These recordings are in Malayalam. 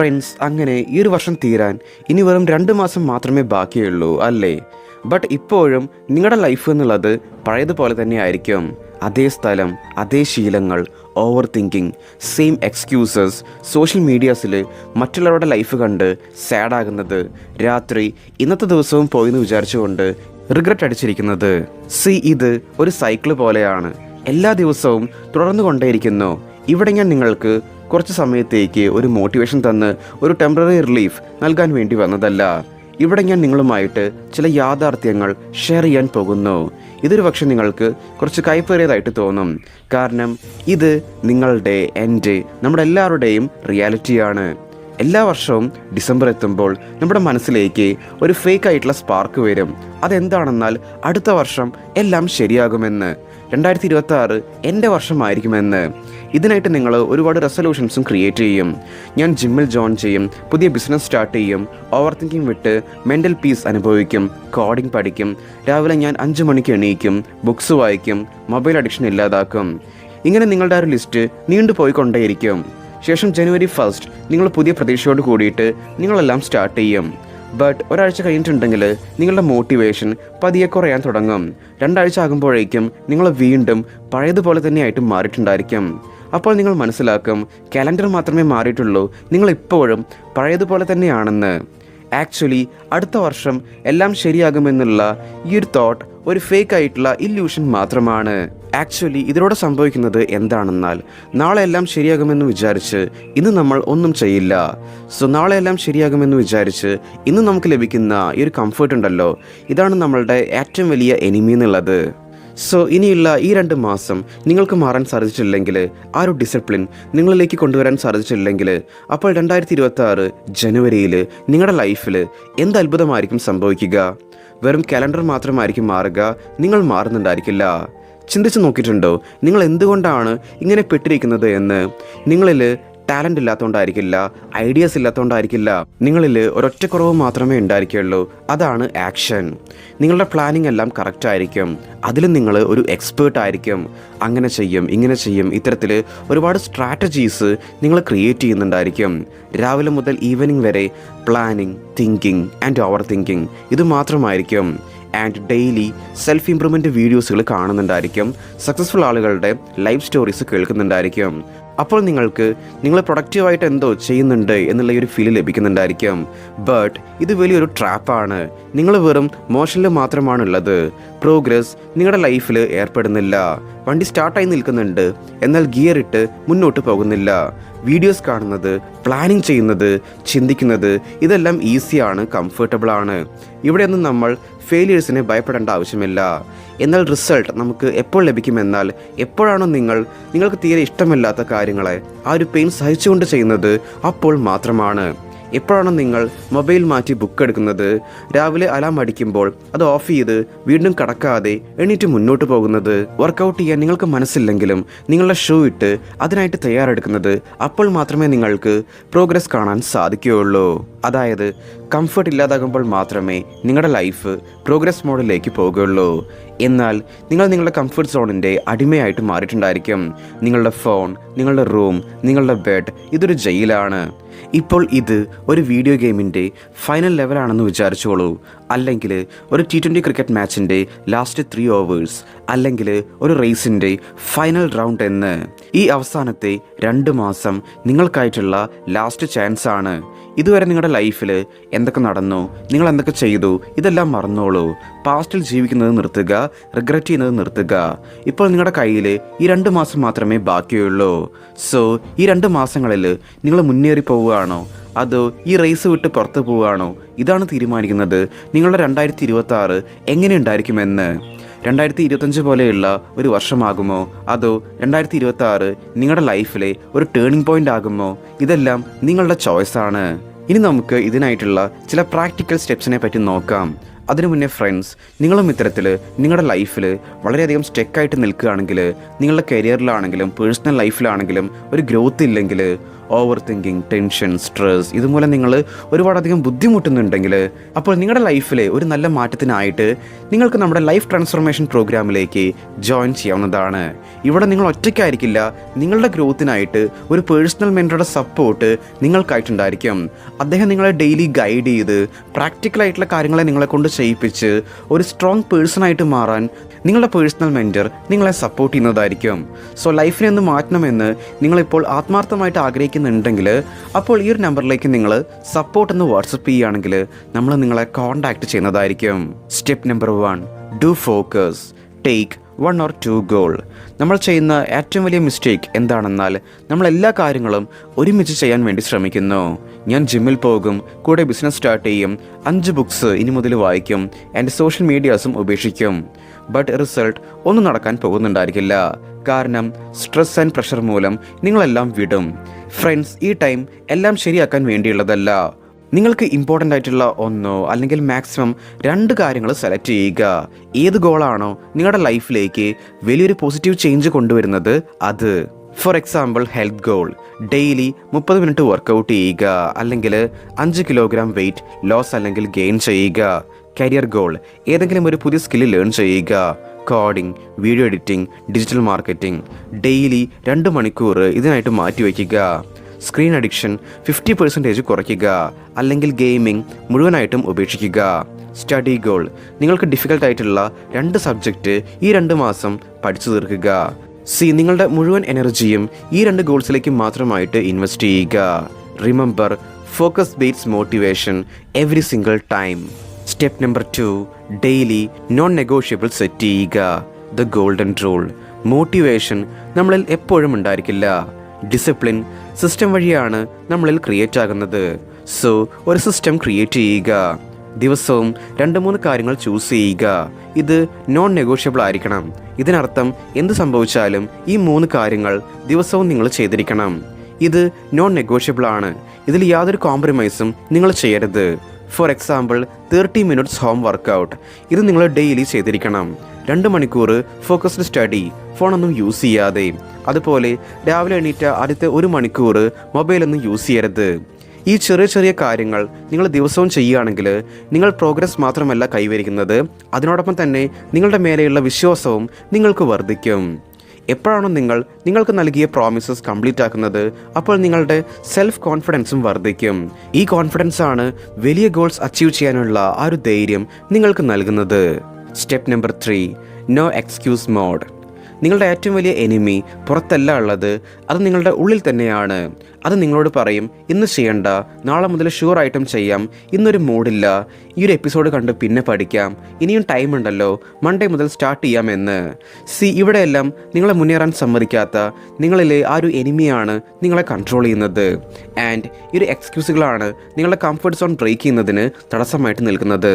ഫ്രണ്ട്സ് അങ്ങനെ ഈ ഒരു വർഷം തീരാൻ ഇനി വെറും രണ്ട് മാസം മാത്രമേ ബാക്കിയുള്ളൂ അല്ലേ? ബട്ട് ഇപ്പോഴും നിങ്ങളുടെ ലൈഫ് എന്നുള്ളത് പഴയതുപോലെ തന്നെ ആയിരിക്കും. അതേ സ്ഥലം അതേ ശീലങ്ങൾ over thinking same excuses social മീഡിയാസിൽ മറ്റുള്ളവരുടെ ലൈഫ് കണ്ട് സാഡാകുന്നത് രാത്രി ഇന്നത്തെ ദിവസവും പോയെന്ന് വിചാരിച്ചുകൊണ്ട് റിഗ്രറ്റ് അടിച്ചിരിക്കുന്നത്. സി ഇത് ഒരു സൈക്കിൾ പോലെയാണ്. എല്ലാ ദിവസവും തുടർന്നു കൊണ്ടേയിരിക്കുന്നു ഇവിടെ ഞാൻ നിങ്ങൾക്ക് കുറച്ച് സമയത്തേക്ക് ഒരു മോട്ടിവേഷൻ തന്ന് ഒരു ടെമ്പററി റിലീഫ് നൽകാൻ വേണ്ടി വന്നതല്ല. ഇവിടെ ഞാൻ നിങ്ങളുമായിട്ട് ചില യാഥാർത്ഥ്യങ്ങൾ ഷെയർ ചെയ്യാൻ പോകുന്നു. ഇതൊരു പക്ഷെ നിങ്ങൾക്ക് കുറച്ച് കൈപ്പേറിയതായിട്ട് തോന്നും. കാരണം ഇത് നിങ്ങളുടെ എന്റെ നമ്മുടെ എല്ലാവരുടെയും റിയാലിറ്റിയാണ് എല്ലാ വർഷവും ഡിസംബർ എത്തുമ്പോൾ നമ്മുടെ മനസ്സിലേക്ക് ഒരു ഫേക്ക് ആയിട്ടുള്ള സ്പാർക്ക് വരും. അതെന്താണെന്നാൽ അടുത്ത വർഷം എല്ലാം ശരിയാകുമെന്ന്. രണ്ടായിരത്തി ഇരുപത്തി ആറ് എന്റെ വർഷമായിരിക്കുമെന്ന്. ഇതിനായിട്ട് നിങ്ങൾ ഒരുപാട് റെസൊല്യൂഷൻസും ക്രിയേറ്റ് ചെയ്യും. ഞാൻ ജിമ്മിൽ ജോയിൻ ചെയ്യും പുതിയ ബിസിനസ് സ്റ്റാർട്ട് ചെയ്യും ഓവർ തിങ്കിങ് വിട്ട് മെന്റൽ പീസ് അനുഭവിക്കും കോഡിംഗ് പഠിക്കും രാവിലെ ഞാൻ അഞ്ച് മണിക്ക് എണീക്കും ബുക്സ് വായിക്കും മൊബൈൽ അഡിക്ഷൻ ഇല്ലാതാക്കും. ഇങ്ങനെ നിങ്ങളുടെ ആ ഒരു ലിസ്റ്റ് നീണ്ടു പോയിക്കൊണ്ടേയിരിക്കും. ശേഷം ജനുവരി ഫസ്റ്റ് നിങ്ങൾ പുതിയ പ്രതീക്ഷയോട് കൂടിയിട്ട് നിങ്ങളെല്ലാം സ്റ്റാർട്ട് ചെയ്യും. ബട്ട് ഒരാഴ്ച കഴിഞ്ഞിട്ടുണ്ടെങ്കിൽ നിങ്ങളുടെ മോട്ടിവേഷൻ പതിയെ കുറയാൻ തുടങ്ങും. രണ്ടാഴ്ച ആകുമ്പോഴേക്കും നിങ്ങൾ വീണ്ടും പഴയതുപോലെ തന്നെയായിട്ട് മാറിയിട്ടുണ്ടായിരിക്കും. അപ്പോൾ നിങ്ങൾ മനസ്സിലാക്കും കലണ്ടർ മാത്രമേ മാറിയിട്ടുള്ളൂ. നിങ്ങൾ ഇപ്പോഴും പഴയതുപോലെ തന്നെയാണെന്ന്. ആക്ച്വലി അടുത്ത വർഷം എല്ലാം ശരിയാകുമെന്നുള്ള ഈ ഒരു തോട്ട് ഒരു ഫേക്ക് ആയിട്ടുള്ള ഇല്യൂഷൻ മാത്രമാണ്. ആക്ച്വലി ഇതിലൂടെ സംഭവിക്കുന്നത് എന്താണെന്നാൽ നാളെ എല്ലാം ശരിയാകുമെന്ന് വിചാരിച്ച് ഇന്ന് നമ്മൾ ഒന്നും ചെയ്യില്ല. സോ നാളെ എല്ലാം ശരിയാകുമെന്ന് വിചാരിച്ച് ഇന്ന് നമുക്ക് ലഭിക്കുന്ന ഈ ഒരു കംഫർട്ട് ഉണ്ടല്ലോ. ഇതാണ് നമ്മളുടെ ഏറ്റവും വലിയ എനിമി എന്നുള്ളത്. സോ ഇനിയുള്ള ഈ രണ്ട് മാസം നിങ്ങൾക്ക് മാറാൻ സാധിച്ചിട്ടില്ലെങ്കിൽ ആ ഒരു ഡിസിപ്ലിൻ നിങ്ങളിലേക്ക് കൊണ്ടുവരാൻ സാധിച്ചിട്ടില്ലെങ്കിൽ അപ്പോൾ രണ്ടായിരത്തി ഇരുപത്തി ആറ് ജനുവരിയിൽ നിങ്ങളുടെ ലൈഫിൽ എന്ത് അത്ഭുതമായിരിക്കും സംഭവിക്കുക? വെറും കലണ്ടർ മാത്രമായിരിക്കും മാറുക നിങ്ങൾ മാറുന്നുണ്ടായിരിക്കില്ല. ചിന്തിച്ച് നോക്കിയിട്ടുണ്ടോ? നിങ്ങൾ എന്തുകൊണ്ടാണ് ഇങ്ങനെ പെട്ടിരിക്കുന്നത് എന്ന്? നിങ്ങളിൽ ടാലന്റ് ഇല്ലാത്തതുകൊണ്ടായിരിക്കില്ല ഐഡിയാസ് ഇല്ലാത്തതുകൊണ്ടായിരിക്കില്ല നിങ്ങളിൽ ഒരൊറ്റക്കുറവ് മാത്രമേ ഉണ്ടായിരിക്കുള്ളൂ അതാണ് ആക്ഷൻ നിങ്ങളുടെ പ്ലാനിങ് എല്ലാം കറക്റ്റ് ആയിരിക്കും. അതിലും നിങ്ങൾ ഒരു എക്സ്പേർട്ട് ആയിരിക്കും. അങ്ങനെ ചെയ്യും ഇങ്ങനെ ചെയ്യും ഇത്തരത്തിൽ ഒരുപാട് സ്ട്രാറ്റജീസ് നിങ്ങൾ ക്രിയേറ്റ് ചെയ്യുന്നുണ്ടായിരിക്കും. രാവിലെ മുതൽ ഈവനിങ് വരെ planning thinking and over thinking ഇത് മാത്രമായിരിക്കും. ആൻഡ് ഡെയിലി സെൽഫ് ഇംപ്രൂവ്മെന്റ് വീഡിയോസുകൾ കാണുന്നുണ്ടായിരിക്കും. സക്സസ്ഫുൾ ആളുകളുടെ ലൈഫ് സ്റ്റോറീസ് കേൾക്കുന്നുണ്ടായിരിക്കും. അപ്പോൾ നിങ്ങൾക്ക് നിങ്ങൾ പ്രൊഡക്റ്റീവായിട്ട് എന്തോ ചെയ്യുന്നുണ്ട് എന്നുള്ള ഒരു ഫീൽ ലഭിക്കുന്നുണ്ടായിരിക്കും. ബട്ട് ഇത് വലിയൊരു ട്രാപ്പാണ് നിങ്ങൾ വെറും മോഷനിൽ മാത്രമാണുള്ളത്. പ്രോഗ്രസ് നിങ്ങളുടെ ലൈഫിൽ ഏർപ്പെടുന്നില്ല. വണ്ടി സ്റ്റാർട്ടായി നിൽക്കുന്നുണ്ട്. എന്നാൽ ഗിയർ ഇട്ട് മുന്നോട്ട് പോകുന്നില്ല. വീഡിയോസ് കാണുന്നത് പ്ലാനിങ് ചെയ്യുന്നത് ചിന്തിക്കുന്നത് ഇതെല്ലാം ഈസിയാണ് കംഫർട്ടബിളാണ് ഇവിടെയൊന്നും നമ്മൾ ഫെയിലിയേഴ്സിനെ ഭയപ്പെടേണ്ട ആവശ്യമില്ല. എന്നാൽ റിസൾട്ട് നമുക്ക് എപ്പോൾ ലഭിക്കുമെന്നാൽ എപ്പോഴാണോ നിങ്ങൾ നിങ്ങൾക്ക് തീരെ ഇഷ്ടമില്ലാത്ത കാര്യങ്ങളെ ആ ഒരു പെയിൻ സഹിച്ചുകൊണ്ട് ചെയ്യുന്നത് അപ്പോൾ മാത്രമാണ്. എപ്പോഴാണ് നിങ്ങൾ മൊബൈൽ മാറ്റി ബുക്ക് എടുക്കുന്നത്. രാവിലെ അലാം അടിക്കുമ്പോൾ അത് ഓഫ് ചെയ്ത് വീണ്ടും കടക്കാതെ എണീറ്റ് മുന്നോട്ട് പോകുന്നത്. വർക്കൗട്ട് ചെയ്യാൻ നിങ്ങൾക്ക് മനസ്സില്ലെങ്കിലും നിങ്ങളുടെ ഷൂ ഇട്ട് അതിനായിട്ട് തയ്യാറെടുക്കുന്നത് അപ്പോൾ മാത്രമേ നിങ്ങൾക്ക് പ്രോഗ്രസ് കാണാൻ സാധിക്കുകയുള്ളൂ. അതായത് കംഫർട്ട് ഇല്ലാതാകുമ്പോൾ മാത്രമേ നിങ്ങളുടെ ലൈഫ് പ്രോഗ്രസ് മോഡിലേക്ക് പോകുകയുള്ളൂ. എന്നാൽ നിങ്ങൾ നിങ്ങളുടെ കംഫർട്ട് സോണിന്റെ അടിമയായിട്ട് മാറിയിട്ടുണ്ടായിരിക്കും. നിങ്ങളുടെ ഫോൺ നിങ്ങളുടെ റൂം നിങ്ങളുടെ ബെഡ് ഇതൊരു ജയിലാണ്. ഇപ്പോൾ ഇത് ഒരു വീഡിയോ ഗെയിമിന്റെ ഫൈനൽ ലെവലാണെന്ന് വിചാരിച്ചോളൂ. അല്ലെങ്കിൽ ഒരു ടി ട്വന്റി ക്രിക്കറ്റ് മാച്ചിന്റെ ലാസ്റ്റ് ത്രീ ഓവേഴ്സ് അല്ലെങ്കിൽ ഒരു റേസിന്റെ ഫൈനൽ റൗണ്ട് എന്ന്. ഈ അവസാനത്തെ രണ്ട് മാസം നിങ്ങൾക്കായിട്ടുള്ള ലാസ്റ്റ് ചാൻസ് ആണ്. ഇതുവരെ നിങ്ങളുടെ ലൈഫിൽ എന്തൊക്കെ നടന്നു നിങ്ങൾ എന്തൊക്കെ ചെയ്തു ഇതെല്ലാം മറന്നോളൂ. പാസ്റ്റിൽ ജീവിക്കുന്നത് നിർത്തുക റിഗ്രറ്റ് ചെയ്യുന്നത് നിർത്തുക. ഇപ്പോൾ നിങ്ങളുടെ കയ്യിൽ ഈ രണ്ട് മാസം മാത്രമേ ബാക്കിയുള്ളൂ. സോ ഈ രണ്ട് മാസങ്ങളിൽ നിങ്ങൾ മുന്നേറി പോവുകയാണോ അതോ ഈ റേസ് വിട്ട് പുറത്തു പോവുകയാണോ? ഇതാണ് തീരുമാനിക്കുന്നത്. നിങ്ങളുടെ രണ്ടായിരത്തി ഇരുപത്തി ആറ് എങ്ങനെ ഉണ്ടായിരിക്കുമെന്ന്? രണ്ടായിരത്തി ഇരുപത്തഞ്ച് പോലെയുള്ള ഒരു വർഷമാകുമോ? അതോ രണ്ടായിരത്തി ഇരുപത്തി ആറ് നിങ്ങളുടെ ലൈഫിലെ ഒരു ടേണിംഗ് പോയിന്റ് ആകുമോ? ഇതെല്ലാം നിങ്ങളുടെ ചോയ്സാണ് ഇനി നമുക്ക് ഇതിനായിട്ടുള്ള ചില പ്രാക്ടിക്കൽ സ്റ്റെപ്സിനെ പറ്റി നോക്കാം. അതിനു മുന്നേ ഫ്രണ്ട്സ് നിങ്ങളും ഇത്തരത്തിൽ നിങ്ങളുടെ ലൈഫിൽ വളരെയധികം സ്റ്റെക്കായിട്ട് നിൽക്കുകയാണെങ്കിൽ നിങ്ങളുടെ കരിയറിലാണെങ്കിലും പേഴ്സണൽ ലൈഫിലാണെങ്കിലും ഒരു ഗ്രോത്ത് ഇല്ലെങ്കിൽ ഓവർ തിങ്കിങ് ടെൻഷൻ സ്ട്രെസ് ഇതുമൂലം നിങ്ങൾ ഒരുപാടധികം ബുദ്ധിമുട്ടുന്നുണ്ടെങ്കിൽ അപ്പോൾ നിങ്ങളുടെ ലൈഫിലെ ഒരു നല്ല മാറ്റത്തിനായിട്ട് നിങ്ങൾക്ക് നമ്മുടെ ലൈഫ് ട്രാൻസ്ഫോർമേഷൻ പ്രോഗ്രാമിലേക്ക് ജോയിൻ ചെയ്യാവുന്നതാണ്. ഇവിടെ നിങ്ങൾ ഒറ്റയ്ക്കായിരിക്കില്ല നിങ്ങളുടെ ഗ്രോത്തിനായിട്ട് ഒരു പേഴ്സണൽ മെന്ററുടെ സപ്പോർട്ട് നിങ്ങൾക്കായിട്ടുണ്ടായിരിക്കും. അദ്ദേഹം നിങ്ങളെ ഡെയിലി ഗൈഡ് ചെയ്ത് പ്രാക്ടിക്കലായിട്ടുള്ള കാര്യങ്ങളെ നിങ്ങളെ കൊണ്ട് ചെയ്യിപ്പിച്ച് ഒരു സ്ട്രോങ് പേഴ്സണായിട്ട് മാറാൻ നിങ്ങളുടെ പേഴ്സണൽ മെന്റർ നിങ്ങളെ സപ്പോർട്ട് ചെയ്യുന്നതായിരിക്കും. സോ ലൈഫിനെ ഒന്ന് മാറ്റണമെന്ന് നിങ്ങളിപ്പോൾ ആത്മാർത്ഥമായിട്ട് ആഗ്രഹിക്കുന്നുണ്ടെങ്കിൽ അപ്പോൾ ഈ ഒരു നമ്പറിലേക്ക് നിങ്ങൾ സപ്പോർട്ട് എന്ന് വാട്സപ്പ് ചെയ്യുകയാണെങ്കിൽ നമ്മൾ നിങ്ങളെ കോൺടാക്ട് ചെയ്യുന്നതായിരിക്കും. Step number one do focus take one or two goal. നമ്മൾ ചെയ്യുന്ന ഏറ്റവും വലിയ മിസ്റ്റേക്ക് എന്താണെന്നാൽ നമ്മൾ എല്ലാ കാര്യങ്ങളും ഒരുമിച്ച് ചെയ്യാൻ വേണ്ടി ശ്രമിക്കുന്നു. ഞാൻ ജിമ്മിൽ പോകും കൂടെ ബിസിനസ് സ്റ്റാർട്ട് ചെയ്യും അഞ്ച് ബുക്സ് ഇനി മുതൽ വായിക്കും എന്റെ സോഷ്യൽ മീഡിയാസും ഉപേക്ഷിക്കും. ബട്ട് റിസൾട്ട് ഒന്നും നടക്കാൻ പോകുന്നുണ്ടായിരിക്കില്ല. കാരണം സ്ട്രെസ് ആൻഡ് പ്രഷർ മൂലം നിങ്ങളെല്ലാം വിടും. ഫ്രണ്ട്സ് ഈ ടൈം എല്ലാം ശരിയാക്കാൻ വേണ്ടിയുള്ളതല്ല. നിങ്ങൾക്ക് ഇമ്പോർട്ടന്റ് ആയിട്ടുള്ള ഒന്നോ അല്ലെങ്കിൽ മാക്സിമം രണ്ട് കാര്യങ്ങൾ സെലക്ട് ചെയ്യുക. ഏത് ഗോളാണോ നിങ്ങളുടെ ലൈഫിലേക്ക് വലിയൊരു പോസിറ്റീവ് ചേഞ്ച് കൊണ്ടുവരുന്നത് അത്. For example health goal daily മുപ്പത് മിനിറ്റ് വർക്കൗട്ട് ചെയ്യുക. അല്ലെങ്കിൽ അഞ്ച് കിലോഗ്രാം വെയിറ്റ് ലോസ് അല്ലെങ്കിൽ ഗെയിൻ ചെയ്യുക. കരിയർ ഗോൾ ഏതെങ്കിലും ഒരു പുതിയ സ്കില്ല് ലേൺ ചെയ്യുക. Coding video editing digital marketing daily രണ്ട് മണിക്കൂർ ഇതിനായിട്ട് മാറ്റിവെക്കുക. സ്ക്രീൻ അഡിക്ഷൻ ഫിഫ്റ്റി പെർസെന്റേജ് കുറയ്ക്കുക അല്ലെങ്കിൽ ഗെയിമിംഗ് മുഴുവനായിട്ടും ഉപേക്ഷിക്കുക. Study goal. നിങ്ങൾക്ക് ഡിഫിക്കൽട്ട് ആയിട്ടുള്ള രണ്ട് സബ്ജക്റ്റ് ഈ രണ്ട് മാസം പഠിച്ചു തീർക്കുക. സി നിങ്ങളുടെ മുഴുവൻ എനർജിയും ഈ രണ്ട് ഗോൾസിലേക്ക് മാത്രമായിട്ട് ഇൻവെസ്റ്റ് ചെയ്യുക. Remember focus beats motivation every single time step number two daily non negotiable set ചെയ്യുക. ദ ഗോൾഡൻ റൂൾ മോട്ടിവേഷൻ നമ്മളിൽ എപ്പോഴും ഉണ്ടായിരിക്കില്ല. ഡിസിപ്ലിൻ സിസ്റ്റം വഴിയാണ് നമ്മളിൽ ക്രിയേറ്റ് ആകുന്നത്. സോ ഒരു സിസ്റ്റം ക്രിയേറ്റ് ചെയ്യുക. ദിവസവും രണ്ട് മൂന്ന് കാര്യങ്ങൾ ചൂസ് ചെയ്യുക. ഇത് നോൺ നെഗോഷ്യബിൾ ആയിരിക്കണം. ഇതിനർത്ഥം എന്ത് സംഭവിച്ചാലും ഈ മൂന്ന് കാര്യങ്ങൾ ദിവസവും നിങ്ങൾ ചെയ്തിരിക്കണം. ഇത് നോൺ നെഗോഷ്യബിൾ ആണ്. ഇതിൽ യാതൊരു കോംപ്രമൈസും നിങ്ങൾ ചെയ്യരുത്. For example thirty minutes home workout ഇത് നിങ്ങൾ ഡെയിലി ചെയ്തിരിക്കണം. രണ്ട് മണിക്കൂർ ഫോക്കസ്ഡ് സ്റ്റഡി ഫോണൊന്നും യൂസ് ചെയ്യാതെ. അതുപോലെ രാവിലെ എണീറ്റ ആദ്യത്തെ ഒരു മണിക്കൂർ മൊബൈലൊന്നും യൂസ് ചെയ്യരുത്. ഈ ചെറിയ ചെറിയ കാര്യങ്ങൾ നിങ്ങൾ ദിവസവും ചെയ്യുകയാണെങ്കിൽ നിങ്ങൾ പ്രോഗ്രസ് മാത്രമല്ല കൈവരിക്കുന്നത്. അതിനോടൊപ്പം തന്നെ നിങ്ങളുടെ മേലെയുള്ള വിശ്വാസവും നിങ്ങൾക്ക് വർദ്ധിക്കും. എപ്പോഴാണോ നിങ്ങൾ നിങ്ങൾക്ക് നൽകിയ പ്രോമിസസ് കംപ്ലീറ്റ് ആക്കുന്നത് അപ്പോൾ നിങ്ങളുടെ സെൽഫ് കോൺഫിഡൻസും വർദ്ധിക്കും. ഈ കോൺഫിഡൻസ് ആണ് വലിയ ഗോൾസ് അച്ചീവ് ചെയ്യാനുള്ള ആ ഒരു ധൈര്യം നിങ്ങൾക്ക് നൽകുന്നത്. Step number three no excuse mode നിങ്ങളുടെ ഏറ്റവും വലിയ എനിമി പുറത്തല്ല ഉള്ളത്. അത് നിങ്ങളുടെ ഉള്ളിൽ തന്നെയാണ്. അത് നിങ്ങളോട് പറയും ഇന്ന് ചെയ്യണ്ട നാളെ മുതൽ ഷുവർ ആയിട്ടും ചെയ്യാം ഇന്നൊരു മൂഡില്ല ഈ ഒരു എപ്പിസോഡ് കണ്ട് പിന്നെ പഠിക്കാം ഇനിയും ടൈം ഉണ്ടല്ലോ മൺഡേ മുതൽ സ്റ്റാർട്ട് ചെയ്യാമെന്ന് സി ഇവിടെയെല്ലാം നിങ്ങളെ മുന്നേറാൻ സമ്മതിക്കാത്ത നിങ്ങളിലെ ആ ഒരു എനിമിയാണ് നിങ്ങളെ കൺട്രോൾ ചെയ്യുന്നത്. ആൻഡ് ഈ ഒരു എക്സ്ക്യൂസുകളാണ് നിങ്ങളുടെ കംഫർട്ട് സോൺ ബ്രേക്ക് ചെയ്യുന്നതിന് തടസ്സമായിട്ട് നിൽക്കുന്നത്.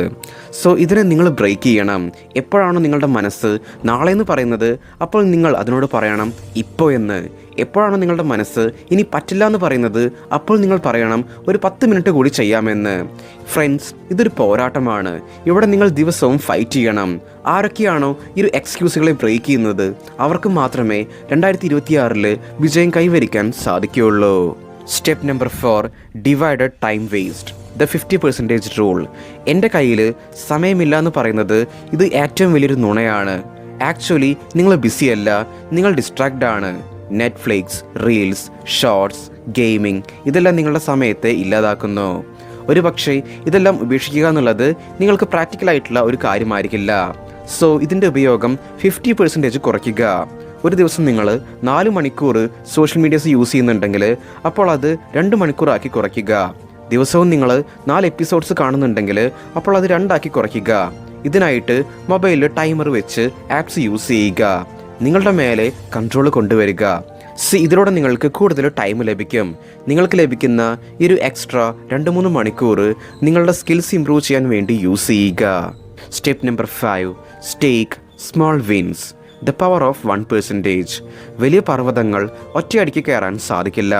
സോ ഇതിനെ നിങ്ങൾ ബ്രേക്ക് ചെയ്യണം. എപ്പോഴാണോ നിങ്ങളുടെ മനസ്സ് നാളെ എന്ന് പറയുന്നത് അപ്പോൾ നിങ്ങൾ അതിനോട് പറയണം ഇപ്പോൾ എന്ന്. എപ്പോഴാണ് നിങ്ങളുടെ മനസ്സ് ഇനി പറ്റില്ല എന്ന് പറയുന്നത്? അപ്പോൾ നിങ്ങൾ പറയണം ഒരു പത്ത് മിനിറ്റ് കൂടി ചെയ്യാമെന്ന്. ഫ്രണ്ട്സ് ഇതൊരു പോരാട്ടമാണ്. ഇവിടെ നിങ്ങൾ ദിവസവും ഫൈറ്റ് ചെയ്യണം. ആരൊക്കെയാണോ ഈ ഒരു എക്സ്ക്യൂസുകളെ ബ്രേക്ക് ചെയ്യുന്നത്? അവർക്ക് മാത്രമേ രണ്ടായിരത്തി ഇരുപത്തിയാറിൽ വിജയം കൈവരിക്കാൻ സാധിക്കുകയുള്ളൂ. Step number four divided time waste the fifty percentage rule എന്റെ കയ്യിൽ സമയമില്ല എന്ന് പറയുന്നത് ഇത് ഏറ്റവും വലിയൊരു നുണയാണ്. ആക്ച്വലി നിങ്ങൾ ബിസിയല്ല നിങ്ങൾ ഡിസ്ട്രാക്റ്റ് ആണ്. നെറ്റ്ഫ്ലിക്സ് റീൽസ് ഷോർട്സ് ഗെയിമിംഗ് ഇതെല്ലാം നിങ്ങളുടെ സമയത്തെ ഇല്ലാതാക്കുന്നു. ഒരു പക്ഷേ ഇതെല്ലാം ഉപേക്ഷിക്കുക എന്നുള്ളത് നിങ്ങൾക്ക് പ്രാക്ടിക്കലായിട്ടുള്ള ഒരു കാര്യമായിരിക്കില്ല. സോ ഇതിന്റെ ഉപയോഗം ഫിഫ്റ്റി പെർസെന്റേജ് കുറയ്ക്കുക. ഒരു ദിവസം നിങ്ങൾ നാല് മണിക്കൂർ സോഷ്യൽ മീഡിയസ് യൂസ് ചെയ്യുന്നുണ്ടെങ്കിൽ അപ്പോൾ അത് രണ്ട് മണിക്കൂറാക്കി കുറയ്ക്കുക. ദിവസവും നിങ്ങൾ നാല് എപ്പിസോഡ്സ് കാണുന്നുണ്ടെങ്കിൽ അപ്പോൾ അത് രണ്ടാക്കി കുറയ്ക്കുക. ഇതിനായിട്ട് മൊബൈലിൽ ടൈമർ വെച്ച് ആപ്സ് യൂസ് ചെയ്യുക. നിങ്ങളുടെ മേലെ കൺട്രോൾ കൊണ്ടുവരിക. സി ഇതിലൂടെ നിങ്ങൾക്ക് കൂടുതൽ ടൈം ലഭിക്കും. നിങ്ങൾക്ക് ലഭിക്കുന്ന ഈ ഒരു എക്സ്ട്രാ രണ്ട് മൂന്ന് മണിക്കൂർ നിങ്ങളുടെ സ്കിൽസ് ഇംപ്രൂവ് ചെയ്യാൻ വേണ്ടി യൂസ് ചെയ്യുക. Step number five stack small wins. The power of one percentage. വലിയ പർവതങ്ങൾ ഒറ്റയടിക്ക് കയറാൻ സാധിക്കില്ല.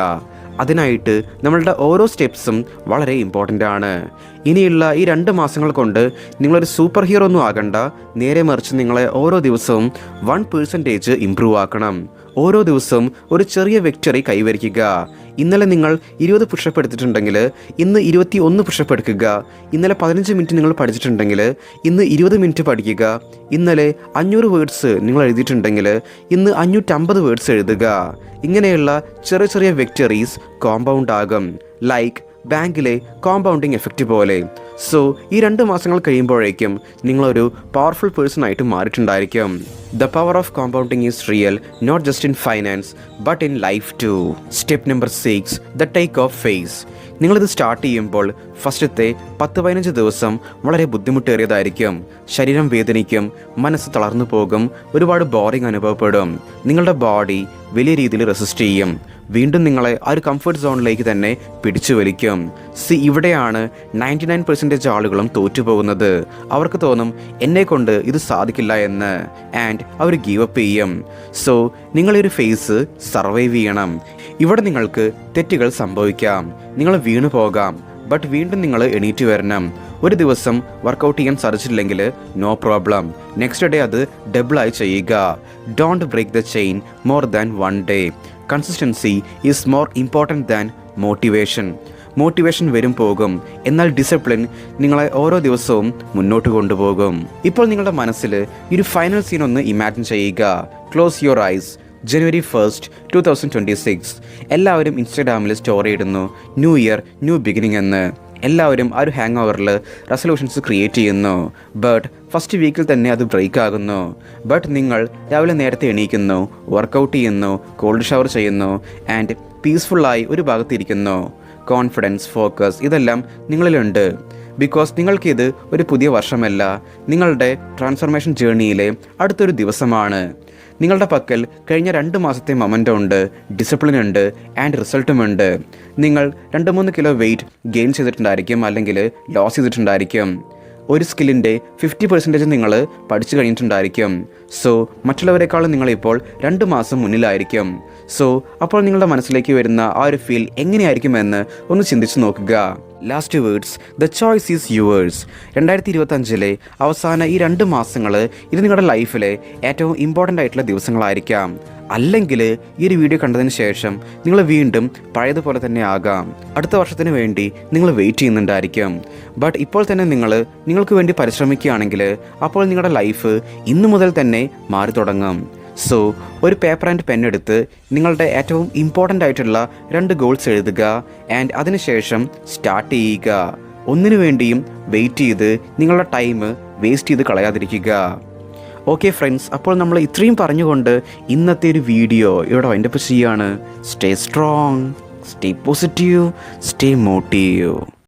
അതിനായിട്ട് നമ്മളുടെ ഓരോ സ്റ്റെപ്സും വളരെ ഇമ്പോർട്ടന്റ് ആണ്. ഇനിയുള്ള ഈ രണ്ട് മാസങ്ങൾ കൊണ്ട് നിങ്ങളൊരു സൂപ്പർ ഹീറോ ഒന്നും ആകണ്ട. നേരെ മറിച്ച് നിങ്ങളെ ഓരോ ദിവസവും വൺ പേഴ്സന്റേജ് ഇമ്പ്രൂവ് ആക്കണം. ഓരോ ദിവസവും ഒരു ചെറിയ വിക്ടറി കൈവരിക്കുക. ഇന്നലെ നിങ്ങൾ ഇരുപത് പുഷപ്പ് എടുത്തിട്ടുണ്ടെങ്കിൽ ഇന്ന് ഇരുപത്തി ഒന്ന് പുഷപ്പ് എടുക്കുക. ഇന്നലെ പതിനഞ്ച് മിനിറ്റ് നിങ്ങൾ പഠിച്ചിട്ടുണ്ടെങ്കിൽ ഇന്ന് ഇരുപത് മിനിറ്റ് പഠിക്കുക. ഇന്നലെ അഞ്ഞൂറ് വേർഡ്സ് നിങ്ങൾ എഴുതിയിട്ടുണ്ടെങ്കിൽ ഇന്ന് അഞ്ഞൂറ്റമ്പത് വേർഡ്സ് എഴുതുക. ഇങ്ങനെയുള്ള ചെറിയ ചെറിയ വിക്ടറീസ് കോമ്പൗണ്ട് ആകും. ലൈക്ക് ബാങ്കിലെ കോമ്പൗണ്ടിങ് എഫക്റ്റ് പോലെ. സോ ഈ രണ്ട് മാസങ്ങൾ കഴിയുമ്പോഴേക്കും നിങ്ങളൊരു പവർഫുൾ പേഴ്സൺ ആയിട്ട് മാറിയിട്ടുണ്ടായിരിക്കും. The power of compounding is real not just in finance but in life too step number six the take off phase നിങ്ങളിത് സ്റ്റാർട്ട് ചെയ്യുമ്പോൾ ഫസ്റ്റത്തെ പത്ത് പതിനഞ്ച് ദിവസം വളരെ ബുദ്ധിമുട്ടേറിയതായിരിക്കും. ശരീരം വേദനിക്കും മനസ്സ് തളർന്നു പോകും ഒരുപാട് ബോറിംഗ് അനുഭവപ്പെടും. നിങ്ങളുടെ ബോഡി വലിയ രീതിയിൽ റെസിസ്റ്റ് ചെയ്യും. വീണ്ടും നിങ്ങളെ ആ ഒരു കംഫർട്ട് സോണിലേക്ക് തന്നെ പിടിച്ചു വലിക്കും. സി ഇവിടെയാണ് നയന്റി നയൻ പെർസെന്റേജ് ആളുകളും തോറ്റുപോകുന്നത്. അവർക്ക് തോന്നും എന്നെ കൊണ്ട് ഇത് സാധിക്കില്ല എന്ന്. ആൻഡ് അവർ ഗീവ് അപ്പ് ചെയ്യും. സോ നിങ്ങളൊരു ഫേസ് സർവൈവ് ചെയ്യണം. ഇവിടെ നിങ്ങൾക്ക് തെറ്റുകൾ സംഭവിക്കാം. നിങ്ങൾ വീണു പോകാം ബട്ട് വീണ്ടും നിങ്ങൾ എണീറ്റ് വരണം. ഒരു ദിവസം വർക്കൗട്ട് ചെയ്യാൻ സാധിച്ചില്ലെങ്കിൽ നോ പ്രോബ്ലം നെക്സ്റ്റ് ഡേ അത് ഡബിളായി ചെയ്യുക. Don't break the chain more than one day consistency is more important than motivation motivation വരും പോകും. എന്നാൽ ഡിസിപ്ലിൻ നിങ്ങളെ ഓരോ ദിവസവും മുന്നോട്ട് കൊണ്ടുപോകും. ഇപ്പോൾ നിങ്ങളുടെ മനസ്സിൽ ഈ ഒരു ഫൈനൽ സീൻ ഒന്ന് ഇമാജിൻ ചെയ്യുക. Close your eyes January first two thousand twenty six എല്ലാവരും ഇൻസ്റ്റാഗ്രാമിൽ സ്റ്റോറി ഇടുന്നു. ന്യൂ ഇയർ ന്യൂ ബിഗിനിങ് എന്ന്. എല്ലാവരും ആ ഒരു ഹാങ് ഓവറിൽ റെസൊല്യൂഷൻസ് ക്രിയേറ്റ് ചെയ്യുന്നു ബട്ട് ഫസ്റ്റ് വീക്കിൽ തന്നെ അത് ബ്രേക്ക് ആകുന്നു. ബട്ട് നിങ്ങൾ രാവിലെ നേരത്തെ എണീക്കുന്നു വർക്കൗട്ട് ചെയ്യുന്നു കോൾഡ് ഷവർ ചെയ്യുന്നു ആൻഡ് പീസ്ഫുള്ളായി ഒരു ഭാഗത്തിരിക്കുന്നു. കോൺഫിഡൻസ് ഫോക്കസ് ഇതെല്ലാം നിങ്ങളിലുണ്ട്. ബിക്കോസ് നിങ്ങൾക്കിത് ഒരു പുതിയ വർഷമല്ല. നിങ്ങളുടെ ട്രാൻസ്ഫർമേഷൻ ജേർണിയിലെ അടുത്തൊരു ദിവസമാണ്. നിങ്ങളുടെ പക്കൽ കഴിഞ്ഞ രണ്ട് മാസത്തെ മൊമെന്റ് ഉണ്ട് ഡിസിപ്ലിൻ ഉണ്ട് ആൻഡ് റിസൾട്ടും ഉണ്ട്. നിങ്ങൾ രണ്ട് മൂന്ന് കിലോ വെയിറ്റ് ഗെയിൻ ചെയ്തിട്ടുണ്ടായിരിക്കും അല്ലെങ്കിൽ ലോസ് ചെയ്തിട്ടുണ്ടായിരിക്കും. ഒരു സ്കില്ലിന്റെ ഫിഫ്റ്റി പെർസെന്റേജ് നിങ്ങൾ പഠിച്ചു കഴിഞ്ഞിട്ടുണ്ടായിരിക്കും. സോ മറ്റുള്ളവരെക്കാളും നിങ്ങളിപ്പോൾ രണ്ട് മാസം മുന്നിലായിരിക്കും. സോ അപ്പോൾ നിങ്ങളുടെ മനസ്സിലേക്ക് വരുന്ന ആ ഒരു ഫീൽ എങ്ങനെയായിരിക്കുമെന്ന് ഒന്ന് ചിന്തിച്ചു നോക്കുക. Last words the choice is yours രണ്ടായിരത്തി ഇരുപത്തഞ്ചിലെ അവസാന ഈ രണ്ട് മാസങ്ങൾ ഇത് നിങ്ങളുടെ ലൈഫിലെ ഏറ്റവും ഇമ്പോർട്ടന്റ് ആയിട്ടുള്ള ദിവസങ്ങളായിരിക്കാം. അല്ലെങ്കിൽ ഈ ഒരു വീഡിയോ കണ്ടതിന് ശേഷം നിങ്ങൾ വീണ്ടും പഴയതുപോലെ തന്നെ ആകാം. അടുത്ത വർഷത്തിന് വേണ്ടി നിങ്ങൾ വെയിറ്റ് ചെയ്യുന്നുണ്ടായിരിക്കും. ബട്ട് ഇപ്പോൾ തന്നെ നിങ്ങൾ നിങ്ങൾക്ക് വേണ്ടി പരിശ്രമിക്കുകയാണെങ്കിൽ അപ്പോൾ നിങ്ങളുടെ ലൈഫ് ഇന്നു മുതൽ തന്നെ മാറി തുടങ്ങും. സോ ഒരു പേപ്പർ ആൻഡ് പെൻ എടുത്ത് നിങ്ങളുടെ ഏറ്റവും ഇമ്പോർട്ടന്റ് ആയിട്ടുള്ള രണ്ട് ഗോൾസ് എഴുതുക. ആൻഡ് അതിനുശേഷം സ്റ്റാർട്ട് ചെയ്യുക. ഒന്നിനു വേണ്ടിയും വെയിറ്റ് ചെയ്ത് നിങ്ങളുടെ ടൈം വേസ്റ്റ് ചെയ്ത് കളയാതിരിക്കുക. ഓക്കെ ഫ്രണ്ട്സ് അപ്പോൾ നമ്മൾ ഇത്രയും പറഞ്ഞുകൊണ്ട് ഇന്നത്തെ ഒരു വീഡിയോ ഇവിടെ വൈൻഡപ്പ് ചെയ്യാണ് stay strong stay positive stay motive